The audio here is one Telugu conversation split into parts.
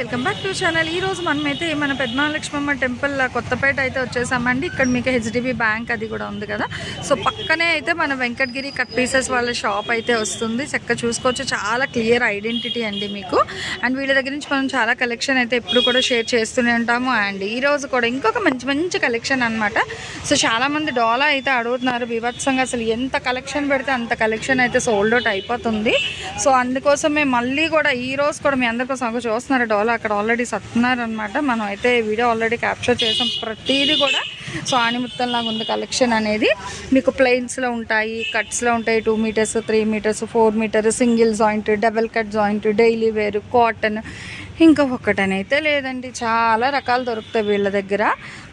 Welcome back to channel. ఈ రోజు మనమైతే మన పెద్దమాలక్ష్మమ్మ టెంపుల్ కొత్తపేట అయితే వచ్చేసామండి. ఇక్కడ మీకు హెచ్డిబి బ్యాంక్ అది కూడా ఉంది కదా. సో పక్కనే అయితే మన వెంకటగిరి కట్ పీసెస్ వాళ్ళ షాప్ అయితే వస్తుంది. చక్కగా చూసుకోవచ్చు. చాలా క్లియర్ ఐడెంటిటీ అండి మీకు. అండ్ వీళ్ళ దగ్గర నుంచి మనం చాలా కలెక్షన్ అయితే ఎప్పుడు కూడా షేర్ చేస్తూనే ఉంటాము. అండ్ ఈ రోజు కూడా ఇంకొక మంచి మంచి కలెక్షన్ అనమాట సో చాలా మంది డోలా అయితే అడుగుతున్నారు. బీభత్సంగా అసలు ఎంత కలెక్షన్ పెడితే అంత కలెక్షన్ అయితే సోల్డ్ అవుట్ అయిపోతుంది. సో అందుకోసం మేము మళ్ళీ కూడా ఈ రోజు కూడా మీ అందరికోసం ఒక చూస్తున్నారు డోలా అక్కడ ఆల్రెడీ సత్తున్నారనమాట మనం అయితే వీడియో ఆల్రెడీ క్యాప్చర్ చేసాం. ప్రతిదీ కూడా సో ఆనిముత్తం లాగా ఉంది కలెక్షన్ అనేది. మీకు ప్లెయిన్స్లో ఉంటాయి కట్స్లో ఉంటాయి two metres three metres four metre single joint double cut joint daily wear cotton ఇంకా ఒక్కటనైతే లేదండి. చాలా రకాలు దొరుకుతాయి వీళ్ళ దగ్గర.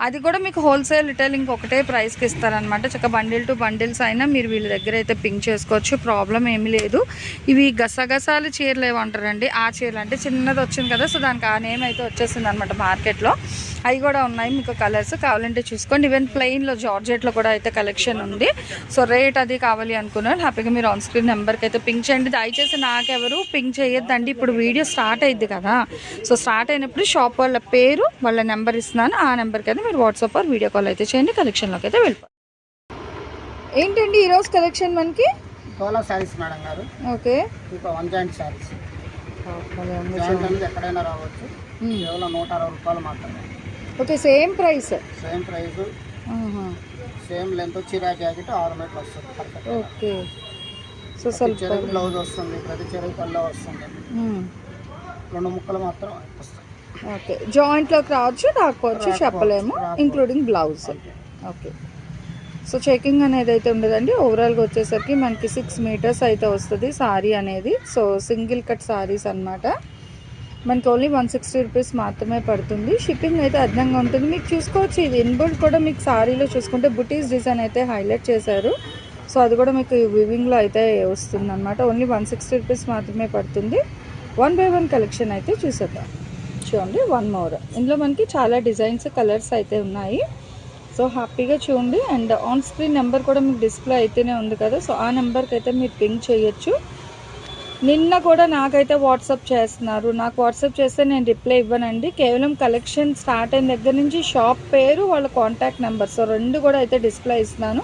అది కూడా మీకు హోల్సేల్ రిటైలింగ్ ఒకటే ప్రైస్కి ఇస్తారనమాట చక్క బండిల్ టు బండిల్స్ అయినా మీరు వీళ్ళ దగ్గర అయితే పింక్ చేసుకోవచ్చు. ప్రాబ్లం ఏమీ లేదు. ఇవి గసగసాలు చీరలు ఏమంటారండి ఆ చీరలు అంటే చిన్నది వచ్చింది కదా సో దానికి ఆ నేమ్ అయితే వచ్చేసింది అనమాట మార్కెట్లో. అవి కూడా ఉన్నాయి మీకు కలర్స్ కావాలంటే చూసుకోండి. ఈవెన్ ప్లెయిన్లో జార్జెట్లో కూడా అయితే కలెక్షన్ ఉంది. సో రేట్ అది కావాలి అనుకున్నారు. హ్యాపీగా మీరు ఆన్ స్క్రీన్ నెంబర్కి అయితే పింక్ చేయండి. దయచేసి నాకెవరు పింక్ చేయొద్దండి. ఇప్పుడు వీడియో స్టార్ట్ అయింది కదా. సో స్టార్ట్ అయినప్పుడు షాప్ వాళ్ళ పేరు వాళ్ళ నెంబర్ ఇస్తున్నాను. ఆ నెంబర్కి అయితే మీరు వాట్సాప్ ఆర్ వీడియో కాల్ అయితే చేయండి కలెక్షన్లోకి అయితే వెళ్ళిపోయి ఏంటండి ఈరోజు కలెక్షన్ మనకి? డోలా శారీస్ మేడం గారు. ఓకే. ఇంకా వన్ జాయింట్ శారీస్. జాయింట్ అనేది ఎక్కడైనా రావచ్చు. కేవలం నూట అరవై రూపాయలు మాత్రమే. Okay same price. Same price. Same length చీరా జాకెట్ ఆరు మీటర్లు వస్తుంది. ఓకే. సో చీరకి బ్లౌజ్ వస్తుంది ప్రతి చీరకి పళ్ళు వస్తుంది. రెండు ముక్కలు మాత్రం వస్తాయి ఓకే. జాయింట్లోకి రావచ్చు రాకపోవచ్చు చెప్పలేము. Including blouse okay. So checking అనేది అయితే ఉండదండి. ఓవరాల్గా వచ్చేసరికి మనకి సిక్స్ మీటర్స్ అయితే వస్తుంది సారీ అనేది. సో సింగిల్ కట్ సారీస్ అన్నమాట. మనకి ఓన్లీ వన్ సిక్స్టీ రూపీస్ మాత్రమే పడుతుంది. షిప్పింగ్ అయితే అదనంగా ఉంటుంది. మీకు చూసుకోవచ్చు ఇది ఇన్బుల్ట్ కూడా మీకు సారీలో చూసుకుంటే బుటీస్ డిజైన్ అయితే హైలైట్ చేశారు. సో అది కూడా మీకు వివింగ్లో అయితే వస్తుంది అనమాట ఓన్లీ వన్ సిక్స్టీ రూపీస్ మాత్రమే పడుతుంది. వన్ బై వన్ కలెక్షన్ అయితే చూసేద్దాం. చూడండి వన్ మోర్ ఇందులో మనకి చాలా డిజైన్స్ కలర్స్ అయితే ఉన్నాయి. సో హ్యాపీగా చూడండి. అండ్ ఆన్ స్క్రీన్ నెంబర్ కూడా మీకు డిస్ప్లే అయితేనే ఉంది కదా. సో ఆ నెంబర్కి అయితే మీరు పింక్ చేయొచ్చు. నిన్న కూడా నాకైతే వాట్సాప్ చేస్తున్నారు. నాకు వాట్సాప్ చేస్తే నేను రిప్లై ఇవ్వనండి. కేవలం కలెక్షన్ స్టార్ట్ అయిన దగ్గర నుంచి షాప్ పేరు వాళ్ళ కాంటాక్ట్ నెంబర్ సో రెండు కూడా అయితే డిస్ప్లే ఇస్తున్నాను.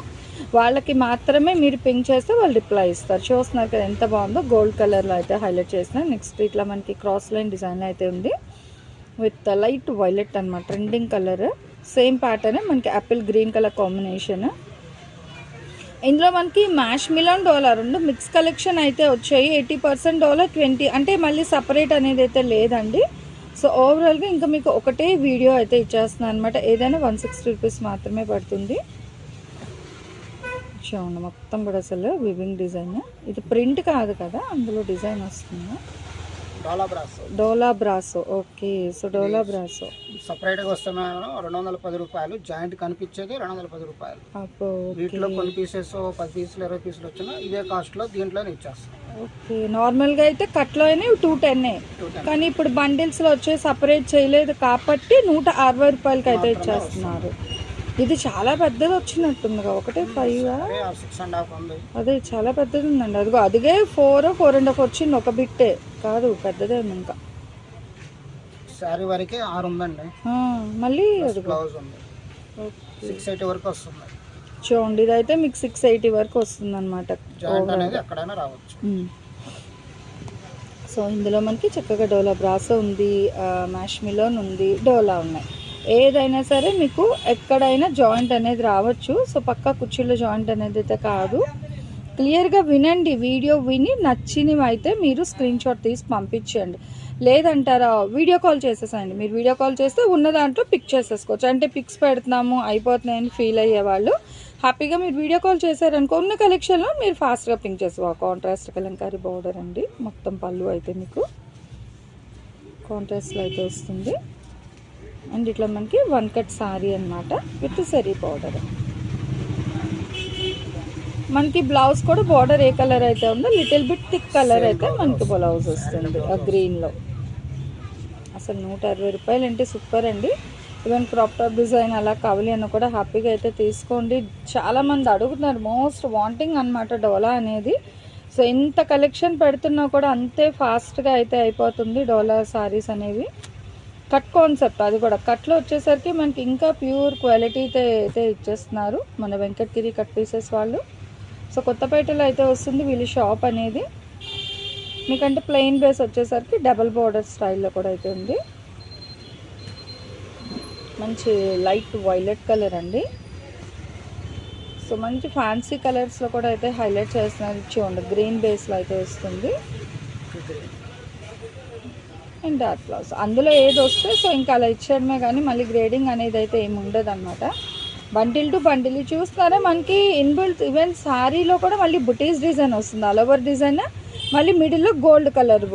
వాళ్ళకి మాత్రమే మీరు పింక్ చేస్తే వాళ్ళు రిప్లై ఇస్తారు. చూస్తున్నారు కదా ఎంత బాగుందో. గోల్డ్ కలర్లో అయితే హైలైట్ చేసిన నెక్స్ట్ ఇట్లా మనకి క్రాస్ లైన్ డిజైన్ అయితే ఉంది. విత్ లైట్ వైలెట్ అనమాట ట్రెండింగ్ కలర్ సేమ్ ప్యాటర్న్ మనకి యాపిల్ గ్రీన్ కలర్ కాంబినేషన్ ఇందులో మనకి మ్యాష్ మిలాన్ డాలర్ రెండు మిక్స్ కలెక్షన్ అయితే వచ్చాయి. ఎయిటీ పర్సెంట్ డోలర్ ట్వంటీ అంటే మళ్ళీ సపరేట్ అనేది అయితే లేదండి. సో ఓవరాల్గా ఇంకా మీకు ఒకటే వీడియో అయితే ఇచ్చేస్తున్నాను అనమాట ఏదైనా వన్ సిక్స్టీ రూపీస్ మాత్రమే పడుతుంది. చూడండి మొత్తం కూడా అసలు వివింగ్ డిజైన్ ఇది ప్రింట్ కాదు కదా అందులో డిజైన్ వస్తుంది. డోలా బ్రాస్ ఓకే. సో డోలా బ్రాసో సపరేట్గా వస్తే మేడం రెండు వందల పది రూపాయలు. జాయింట్ కనిపించేది రెండు వందల పది రూపాయలు. వీటిలో కొన్ని పీసెస్ పది పీసులు ఇరవై పీసులు వచ్చినా ఇదే కాస్ట్లో దీంట్లోనే ఇచ్చేస్తాం. ఓకే. నార్మల్గా అయితే కట్లో అయినా టూ టెన్ టూ టెన్ కానీ ఇప్పుడు బండిల్స్లో వచ్చే సపరేట్ చేయలేదు కాబట్టి నూట అరవై రూపాయలకి అయితే ఇచ్చేస్తున్నారు. ఇది చాలా పెద్దది వచ్చినట్టుందిగా ఒకటే ఫైవ్ అదే అదే చాలా పెద్దది ఉందండి. అదిగో అదిగే ఫోర్ ఫోర్ అండ్ హాఫ్ వచ్చింది. ఒక బిట్టే. కాదు పెద్దదే ఉంది ఇంకా. శారీ వరకే ఆరు ఉందండి. మళ్ళీ బ్లౌజ్ ఉంది. సిక్స్ ఎయిటీ వరకు వస్తుంది. చూడండి ఇదైతే మీకు సిక్స్ ఎయిటీ వరకు వస్తుంది అనమాట ఎక్కడైనా రావచ్చు. సో ఇందులో మనకి చక్కగా డోలా బ్రాసో ఉంది ఆ, మ్యాష్ మిలోన్ ఉంది డోలా ఉన్నాయి. ఏదైనా సరే మీకు ఎక్కడైనా జాయింట్ అనేది రావచ్చు. సో పక్కా కుర్చీలో జాయింట్ అనేది అయితే కాదు. క్లియర్గా వినండి వీడియో విని నచ్చినవి అయితే మీరు స్క్రీన్ షాట్ తీసి పంపించండి. లేదంటారా వీడియో కాల్ చేసేసండి మీరు వీడియో కాల్ చేస్తే ఉన్న దాంట్లో పిక్ చేసేసుకోవచ్చు. అంటే పిక్స్ పెడుతున్నాము అయిపోతున్నాయని ఫీల్ అయ్యేవాళ్ళు హ్యాపీగా మీరు వీడియో కాల్ చేశారనుకో ఉన్న కలెక్షన్లో మీరు ఫాస్ట్గా పింక్ చేసుకోవాలి కాంట్రాస్ట్ కలంకారీ బోర్డర్ అండి. మొత్తం పళ్ళు అయితే మీకు. కాంట్రాస్ట్లో అయితే వస్తుంది. అండ్ ఇట్లా మనకి వన్ కట్ సారీ అన్నమాట విత్ సరీ పౌడర్ మనకి బ్లౌజ్ కూడా బార్డర్ ఏ కలర్ అయితే ఉందో లిటిల్ బిట్ థిక్ కలర్ అయితే మనకి బ్లౌజ్ వస్తుంది ఆ గ్రీన్లో అసలు నూట అరవై రూపాయలు అంటే సూపర్ అండి. ఈవెన్ క్రాప్ టాప్ డిజైన్ అలా కావాలి అన్న కూడా హ్యాపీగా అయితే తీసుకోండి. చాలామంది అడుగుతున్నారు మోస్ట్ వాంటింగ్ అనమాట డోలా అనేది. సో ఇంత కలెక్షన్ పెడుతున్నా కూడా అంతే ఫాస్ట్గా అయితే అయిపోతుంది డోలా సారీస్ అనేవి. కట్ కాన్సెప్ట్ అది కూడా. కట్లో వచ్చేసరికి మనకి ఇంకా ప్యూర్ క్వాలిటీతో అయితే ఇచ్చేస్తున్నారు మన వెంకటగిరి కట్ పీసెస్ వాళ్ళు. సో కొత్తపేటలో అయితే వస్తుంది వీళ్ళ షాప్ అనేది. మీకంటే ప్లెయిన్ బేస్ వచ్చేసరికి డబల్ బార్డర్ స్టైల్లో కూడా అయితే ఉంది. మంచి లైట్ వైలెట్ కలర్ అండి. సో మంచి ఫ్యాన్సీ కలర్స్లో కూడా అయితే హైలైట్ చేస్తున్నారు. చూడండి గ్రీన్ బేస్లో అయితే వస్తుంది. అండ్ డార్క్ బ్లౌజ్ అందులో ఏది వస్తే సో ఇంకా అలా ఇచ్చేయడమే కానీ మళ్ళీ గ్రేడింగ్ అనేది అయితే ఏమి ఉండదు అనమాట బండిల్ టు బండిల్. చూస్తారే మనకి ఇన్బిల్ట్ ఈవెన్ శారీలో కూడా మళ్ళీ బుటీస్ డిజైన్ వస్తుంది. ఆల్ ఓవర్ డిజైన్ మళ్ళీ మిడిల్లో గోల్డ్ కలర్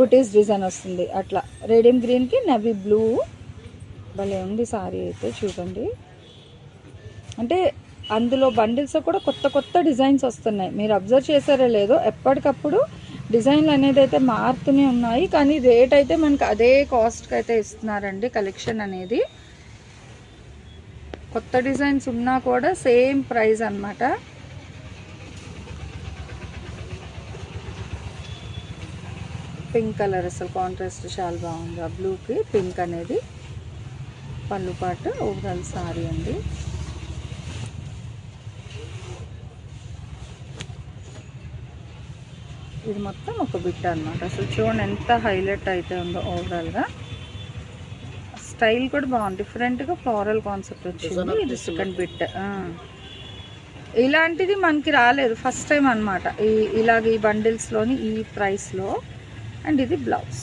బుటీస్ డిజైన్ వస్తుంది. అట్లా. రేడియం గ్రీన్కి నవీ బ్లూ. భలే ఉంది సారీ అయితే చూడండి. అంటే అందులో బండిల్స్ కూడా కొత్త కొత్త డిజైన్స్ వస్తున్నాయి. మీరు అబ్జర్వ్ చేశారో లేదో ఎప్పటికప్పుడు డిజైన్లు అనేది అయితే మారుతూనే ఉన్నాయి కానీ రేట్ అయితే మనకు అదే కాస్ట్కి అయితే ఇస్తున్నారండి కలెక్షన్ అనేది. కొత్త డిజైన్స్ ఉన్నా కూడా సేమ్ ప్రైస్ అన్నమాట. పింక్ కలర్ అసలు కాంట్రాస్ట్ చాలా బాగుంది. ఆ బ్లూకి పింక్ అనేది పళ్ళు పాటు ఓవరాల్ సారీ అండి. ఇది మొత్తం ఒక బిట్ అన్నమాట. అసలు చూడండి ఎంత హైలైట్ అయితే ఉందో ఓవరాల్గా స్టైల్ కూడా బాగుంది. డిఫరెంట్గా ఫ్లోరల్ కాన్సెప్ట్ వచ్చింది. ఇది సెకండ్ బిట్ ఇలాంటిది మనకి రాలేదు. ఫస్ట్ టైం అనమాట ఈ ఇలాగ ఈ బండిల్స్లోని ఈ ప్రైస్లో అండ్ ఇది బ్లౌజ్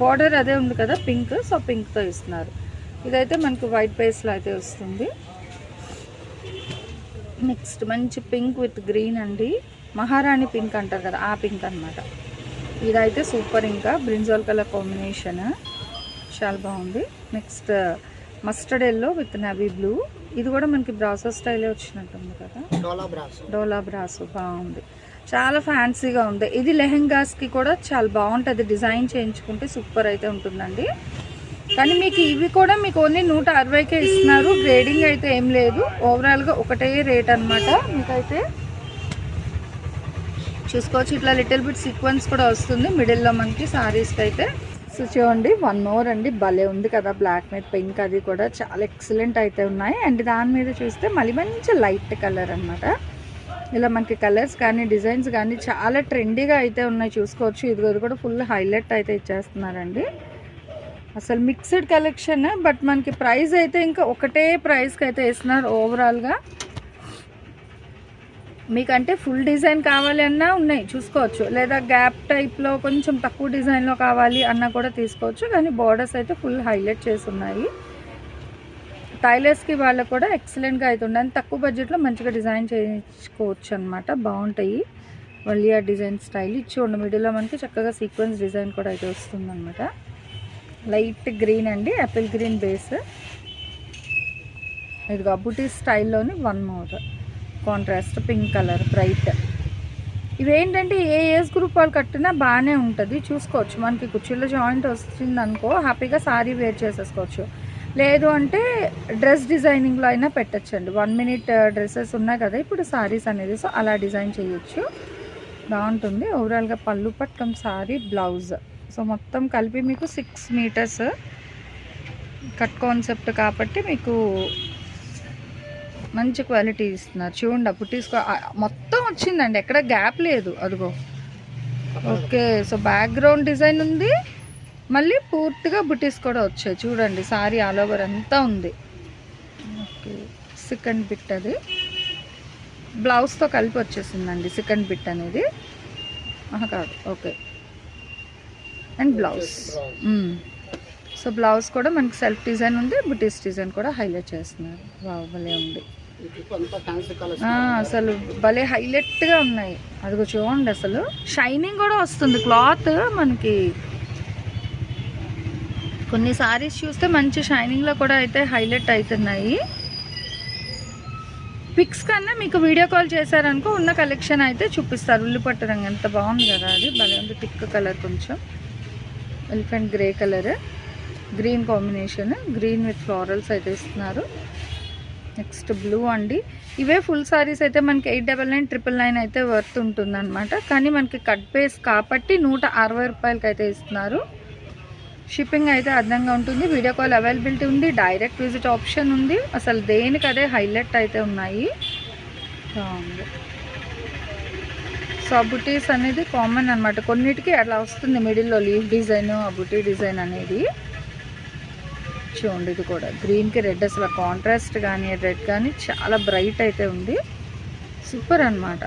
బార్డర్ అదే ఉంది కదా పింక్ సో పింక్తో ఇస్తున్నారు. ఇదైతే మనకి వైట్ బేస్లో అయితే వస్తుంది. నెక్స్ట్ మంచి పింక్ విత్ గ్రీన్ అండి. మహారాణి పింక్ అంటారు కదా ఆ పింక్ అనమాట ఇదైతే సూపర్ ఇంకా బ్రింజాల్ కలర్ కాంబినేషన్. చాలా బాగుంది. Next mustard yellow with navy blue. ఇది కూడా మనకి బ్రాసో స్టైలే వచ్చినట్టుంది కదా. డోలా బ్రాస్. డోలా బ్రాస్ బాగుంది. చాలా ఫ్యాన్సీగా ఉంది. ఇది లెహెంగాస్కి కూడా చాలా బాగుంటుంది. డిజైన్ చేయించుకుంటే సూపర్ అయితే ఉంటుందండి. కానీ మీకు ఇవి కూడా మీకు ఓన్లీ నూట అరవైకే ఇస్తున్నారు. గ్రేడింగ్ అయితే ఏం లేదు. ఓవరాల్గా ఒకటే రేట్ అనమాట మీకైతే చూసుకోవచ్చు. ఇట్లా లిటిల్ బిట్ సీక్వెన్స్ కూడా వస్తుంది. మిడిల్లో మనకి సారీస్కి అయితే. సో చూడండి వన్ మోర్ అండి. భలే ఉంది కదా బ్లాక్ మీద పింక్ అది కూడా. చాలా ఎక్సలెంట్ అయితే ఉన్నాయి. అండ్ దాని మీద చూస్తే మళ్ళీ మంచి లైట్ కలర్ అన్నమాట. ఇలా మనకి కలర్స్ కానీ డిజైన్స్ కానీ చాలా ట్రెండీగా అయితే ఉన్నాయి. చూసుకోవచ్చు. ఇది కూడా ఫుల్ హైలైట్ అయితే ఇచ్చేస్తున్నారండి. అసలు మిక్స్డ్ కలెక్షన్ బట్ మనకి ప్రైస్ అయితే ఇంకా ఒకటే ప్రైస్కి అయితే వేస్తున్నారు ఓవరాల్గా మీకంటే ఫుల్ డిజైన్ కావాలి అన్నా ఉన్నాయి చూసుకోవచ్చు. లేదా గ్యాప్ టైప్లో కొంచెం తక్కువ డిజైన్లో కావాలి అన్నా కూడా తీసుకోవచ్చు కానీ బార్డర్స్ అయితే ఫుల్ హైలైట్ చేసి ఉన్నాయి. టైలర్స్కి వాళ్ళకు కూడా ఎక్సలెంట్గా అయితే ఉండాలి తక్కువ బడ్జెట్లో మంచిగా డిజైన్ చేయించుకోవచ్చు అనమాట బాగుంటాయి. వలియా డిజైన్ స్టైల్ ఇచ్చి ఉండు మిడిల్లో మనకి చక్కగా సీక్వెన్స్ డిజైన్ కూడా అయితే వస్తుందన్నమాట. లైట్ గ్రీన్ అండి యాపిల్ గ్రీన్ బేస్ ఇది బుటీ స్టైల్లోని one more contrast pink colour bright ఇవేంటంటే ఏ ఏజ్ గ్రూప్ వాళ్ళు కట్టినా బాగానే ఉంటుంది. చూసుకోవచ్చు. మనకి కుర్చీలో జాయింట్ వచ్చింది అనుకో హ్యాపీగా సారీ వేర్ చేసేసుకోవచ్చు. లేదు అంటే డ్రెస్ డిజైనింగ్లో అయినా పెట్టచ్చండి. వన్ మినిట్ డ్రెస్సెస్ ఉన్నాయి కదా ఇప్పుడు సారీస్ అనేది. సో అలా డిజైన్ చేయొచ్చు. బాగుంటుంది. ఓవరాల్గా పళ్ళు పట్టం సారీ బ్లౌజ్ సో మొత్తం కలిపి మీకు సిక్స్ మీటర్స్ కట్ కాన్సెప్ట్ కాబట్టి మీకు మంచి క్వాలిటీ ఇస్తున్నారు. చూడండి అప్పుడు తీసుకో మొత్తం వచ్చిందండి. ఎక్కడ గ్యాప్ లేదు. అదిగో. ఓకే సో బ్యాక్గ్రౌండ్ డిజైన్ ఉంది. మళ్ళీ పూర్తిగా బుటీస్ కూడా వచ్చాయి. చూడండి సారీ ఆల్ ఓవర్ అంతా ఉంది. ఓకే సెకండ్ బిట్ అది. బ్లౌజ్తో కలిపి వచ్చేసిందండి సెకండ్ బిట్ అనేది. కాదు. Okay. And blouse so blouse కూడా మనకి సెల్ఫ్ డిజైన్ ఉంది బుటీస్ డిజైన్ కూడా హైలైట్ చేస్తున్నారు. వావ్ ఉంది. అసలు భలే హైలైట్గా ఉన్నాయి. అదిగో చూడండి అసలు. షైనింగ్ కూడా వస్తుంది. క్లాత్ మనకి. కొన్ని సారీస్ చూస్తే మంచి షైనింగ్లో కూడా అయితే హైలైట్ అవుతున్నాయి. పిక్స్ కన్నా మీకు వీడియో కాల్ చేశారనుకో ఉన్న కలెక్షన్ అయితే చూపిస్తారు. ఉల్లిపట్టు రంగు ఎంత బాగుంది కదా అది. భలే ఉంది. థిక్ కలర్ కొంచెం. Elephant grey colour green combination green with florals అయితే ఇస్తున్నారు. నెక్స్ట్ బ్లూ అండి. ఇవే ఫుల్ సారీస్ అయితే మనకి eight double nine triple nine అయితే వర్త్ ఉంటుంది కానీ మనకి కట్ పేస్ కాబట్టి నూట అరవై రూపాయలకి అయితే ఇస్తున్నారు. షిప్పింగ్ అయితే అర్థంగా ఉంటుంది. వీడియో కాల్ అవైలబిలిటీ ఉంది. డైరెక్ట్ విజిట్ ఆప్షన్ ఉంది. అసలు దేనికి అదే హైలైట్ అయితే ఉన్నాయి. సో ఆ బుటీస్ అనేది కామన్ అనమాట కొన్నిటికి అట్లా వస్తుంది. మిడిల్లో లీఫ్ డిజైన్ ఆ బుటీ డిజైన్ అనేది. చూడండి ఇది కూడా. గ్రీన్కి రెడ్ అసలు కాంట్రాస్ట్ కానీ రెడ్ కానీ చాలా బ్రైట్ అయితే ఉంది. సూపర్ అనమాట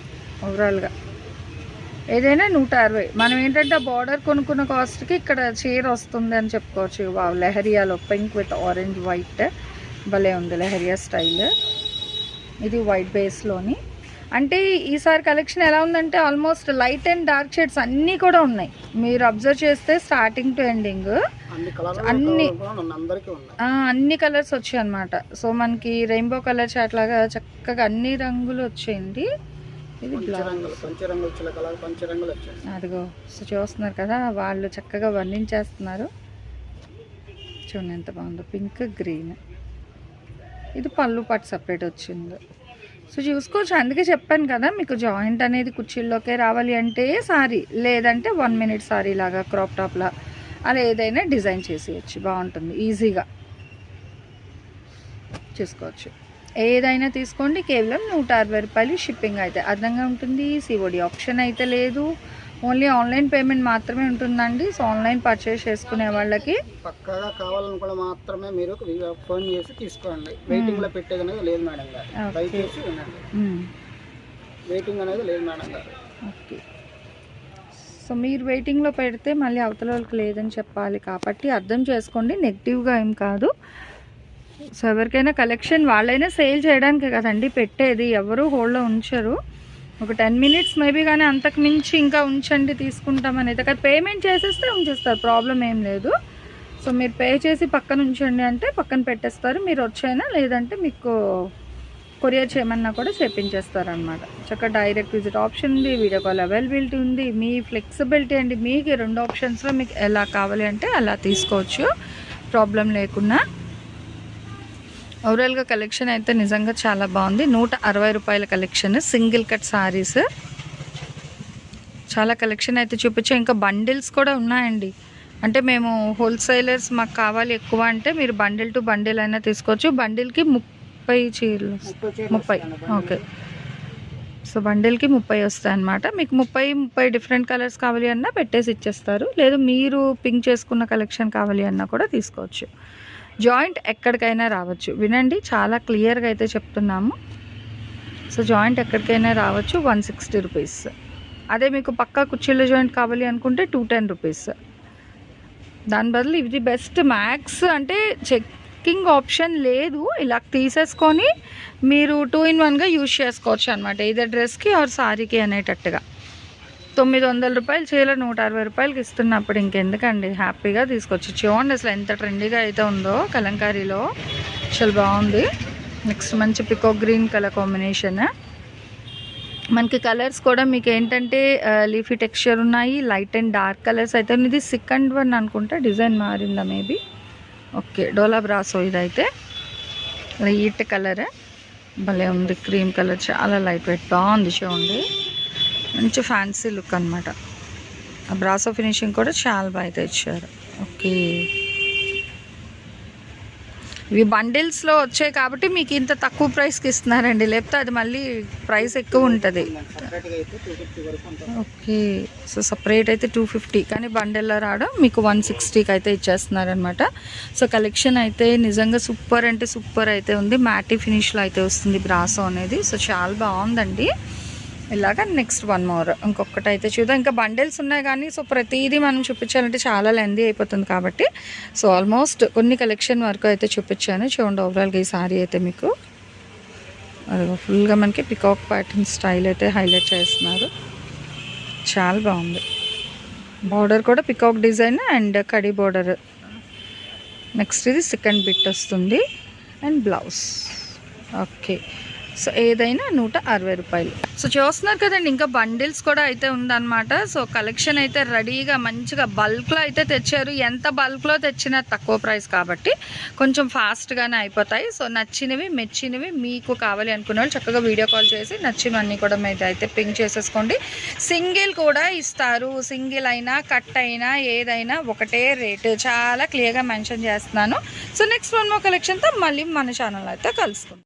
ఓవరాల్గా ఏదైనా నూట అరవై. మనం ఏంటంటే బార్డర్ కొనుక్కున్న కాస్ట్కి ఇక్కడ చీర వస్తుంది అని చెప్పుకోవచ్చు. వావ్ లెహరియాలో పింక్ విత్ ఆరెంజ్ వైట్ భలే ఉంది లెహరియా స్టైల్ ఇది వైట్ బేస్లోని అంటే ఈసారి కలెక్షన్ ఎలా ఉందంటే almost light and dark shades అన్నీ కూడా ఉన్నాయి. మీరు అబ్జర్వ్ చేస్తే స్టార్టింగ్ టు ఎండింగ్ అన్ని అన్ని- కలర్స్ వచ్చాయి అనమాట సో మనకి రెయిన్బో కలర్ చాట్ లాగా చక్కగా అన్ని రంగులు వచ్చాయండి. ఇది అదిగో సో చూస్తున్నారు కదా వాళ్ళు చక్కగా వర్ణించేస్తున్నారు. చూడండి ఎంత బాగుందో పింక్ గ్రీన్. ఇది పళ్ళు పట్టు సపరేట్ వచ్చింది. సో చూసుకోవచ్చు. అందుకే చెప్పాను కదా మీకు జాయింట్ అనేది కుర్చీల్లోకే రావాలి అంటే సారీ లేదంటే వన్ మినిట్ సారీ లాగా క్రాప్ టాప్లా అలా ఏదైనా డిజైన్ చేసేయచ్చు. బాగుంటుంది. ఈజీగా చూసుకోవచ్చు. ఏదైనా తీసుకోండి. కేవలం నూట అరవై రూపాయలు షిప్పింగ్ అయితే అర్థంగా ఉంటుంది. సిఓడి ఆప్షన్ అయితే లేదు. ఓన్లీ ఆన్లైన్ పేమెంట్ మాత్రమే ఉంటుందండి. సో ఆన్లైన్ పర్చేస్ చేసుకునే వాళ్ళకి. పక్కాగా కావాలనుకుంటే మాత్రమే మీరు ఫోన్ చేసి తీసుకోండి. వెయిటింగ్లో పెట్టేది అనేది లేదు మేడం గారు. దయచేసి. వెయిటింగ్ అనేది లేదు మేడం గారు. ఓకే. సో మీరు వెయిటింగ్లో పెడితే మళ్ళీ అవతల వాళ్ళకి లేదని చెప్పాలి కాబట్టి అర్థం చేసుకోండి. నెగిటివ్గా ఏం కాదు. సో ఎవరికైనా కలెక్షన్ వాళ్ళైనా సేల్ చేయడానికి కదండి. పెట్టేది ఎవరు హోల్డ్లో ఉంచరు. ఒక టెన్ మినిట్స్ మేబీ కానీ అంతకు మించి ఇంకా ఉంచండి తీసుకుంటామని. అయితే కదా పేమెంట్ చేసేస్తే ఉంచేస్తారు ప్రాబ్లం ఏం లేదు. సో మీరు పే చేసి పక్కన ఉంచండి అంటే పక్కన పెట్టేస్తారు మీరు వచ్చైనా లేదంటే మీకు కొరియర్ చేయమన్నా కూడా చేపించేస్తారు అనమాట చక్కగా డైరెక్ట్ విజిట్ ఆప్షన్ ఉంది వీడియో కాల్ అవైలబిలిటీ ఉంది. మీ ఫ్లెక్సిబిలిటీ అండి మీకు రెండు ఆప్షన్స్లో మీకు ఎలా కావాలి అంటే అలా తీసుకోవచ్చు. ప్రాబ్లం లేకుండా ఓవరాల్గా కలెక్షన్ అయితే నిజంగా చాలా బాగుంది. నూట అరవై రూపాయల కలెక్షన్ సింగిల్ కట్ సారీస్ చాలా కలెక్షన్ అయితే చూపించాం. ఇంకా బండిల్స్ కూడా ఉన్నాయండి. అంటే మేము హోల్సేలర్స్ మాకు కావాలి ఎక్కువ అంటే మీరు బండిల్ టు బండిల్ అయినా తీసుకోవచ్చు. బండిల్కి ముప్పై చీరలు ముప్పై. ఓకే సో బండిల్కి ముప్పై వస్తాయి అన్నమాట. మీకు ముప్పై ముప్పై డిఫరెంట్ కలర్స్ కావాలి అన్నా పెట్టేసి ఇచ్చేస్తారు. లేదు మీరు పింక్ చేసుకున్న కలెక్షన్ కావాలి అన్నా కూడా తీసుకోవచ్చు. జాయింట్ ఎక్కడికైనా రావచ్చు. వినండి చాలా క్లియర్గా అయితే చెప్తున్నాము. సో జాయింట్ ఎక్కడికైనా రావచ్చు వన్ సిక్స్టీ రూపీస్. అదే మీకు పక్కా కుర్చీల జాయింట్ కావాలి అనుకుంటే టూ టెన్ రూపీస్. దాని బదులు ఇది బెస్ట్ మ్యాక్స్ అంటే చెక్కింగ్ ఆప్షన్ లేదు. ఇలా తీసేసుకొని మీరు టూ ఇన్ వన్గా యూజ్ చేసుకోవచ్చు అనమాట ఇదే డ్రెస్కి ఆర్ సారీకి అనేటట్టుగా. తొమ్మిది వందల రూపాయలు చీర నూట అరవై రూపాయలకి ఇస్తున్నప్పుడు ఇంకెందుకండి? హ్యాపీగా తీసుకొచ్చి. చూడండి అసలు ఎంత ట్రెండీగా అయితే ఉందో కలంకారీలో. చాలా బాగుంది. నెక్స్ట్ మంచి పికో గ్రీన్ కలర్ కాంబినేషన్. మనకి కలర్స్ కూడా మీకు ఏంటంటే లీఫీ టెక్స్చర్ ఉన్నాయి లైట్ అండ్ డార్క్ కలర్స్ అయితే ఇది సెకండ్ వన్ అనుకుంటా డిజైన్ మారిందా మేబీ ఓకే డోలా బ్రాసో ఇదైతే. Light colour. భలే ఉంది క్రీమ్ కలర్ చాలా లైట్ వెయిట్. బాగుంది చూడండి. మంచి ఫ్యాన్సీ లుక్ అనమాట ఆ బ్రాసో ఫినిషింగ్ కూడా చాలా బాగా అయితే ఇచ్చారు ఓకే. ఇవి బండిల్స్లో వచ్చాయి కాబట్టి మీకు ఇంత తక్కువ ప్రైస్కి ఇస్తున్నారండి. లేకపోతే అది మళ్ళీ ప్రైస్ ఎక్కువ ఉంటుంది. ఉంటుంది ఓకే. సో సపరేట్ అయితే టూ ఫిఫ్టీ కానీ బండిల్లో రావడం మీకు వన్ సిక్స్టీకి అయితే ఇచ్చేస్తున్నారనమాట సో కలెక్షన్ అయితే నిజంగా సూపర్ అంటే సూపర్ అయితే ఉంది. మ్యాటీ ఫినిష్లో అయితే వస్తుంది బ్రాసో అనేది. సో చాలా బాగుందండి. ఇలాగ నెక్స్ట్ వన్ మోర్ ఇంకొకటి అయితే చూద్దాం. ఇంకా బండిల్స్ ఉన్నాయి కానీ సో ప్రతిదీ మనం చూపించాలంటే చాలా లెందీ అయిపోతుంది కాబట్టి. సో ఆల్మోస్ట్ కొన్ని కలెక్షన్ వరకు అయితే చూపించాను. చూడండి ఓవరాల్గా ఈ సారీ అయితే మీకు. అది ఫుల్గా మనకి పికాక్ ప్యాటర్న్ స్టైల్ అయితే హైలైట్ చేస్తున్నారు. చాలా బాగుంది. బార్డర్ కూడా పికాక్ డిజైన్ అండ్ కడి బార్డర్ నెక్స్ట్ ఇది సెకండ్ బిట్ వస్తుంది. అండ్ బ్లౌజ్ ఓకే సో ఏదైనా నూట అరవై రూపాయలు. సో చూస్తున్నారు కదండి ఇంకా బండిల్స్ కూడా అయితే ఉందన్నమాట. సో కలెక్షన్ అయితే రెడీగా మంచిగా బల్క్లో అయితే తెచ్చారు. ఎంత బల్క్లో తెచ్చినా తక్కువ ప్రైస్ కాబట్టి కొంచెం ఫాస్ట్గానే అయిపోతాయి. సో నచ్చినవి మెచ్చినవి మీకు కావాలి అనుకున్న వాళ్ళు చక్కగా వీడియో కాల్ చేసి నచ్చినవన్నీ కూడా మీద అయితే పింక్ చేసేసుకోండి. సింగిల్ కూడా ఇస్తారు. సింగిల్ అయినా కట్ అయినా ఏదైనా ఒకటే రేటు. చాలా క్లియర్గా మెన్షన్ చేస్తున్నాను. సో నెక్స్ట్ వన్ మో కలెక్షన్తో మళ్ళీ మన ఛానల్ అయితే కలుసుకుందాం.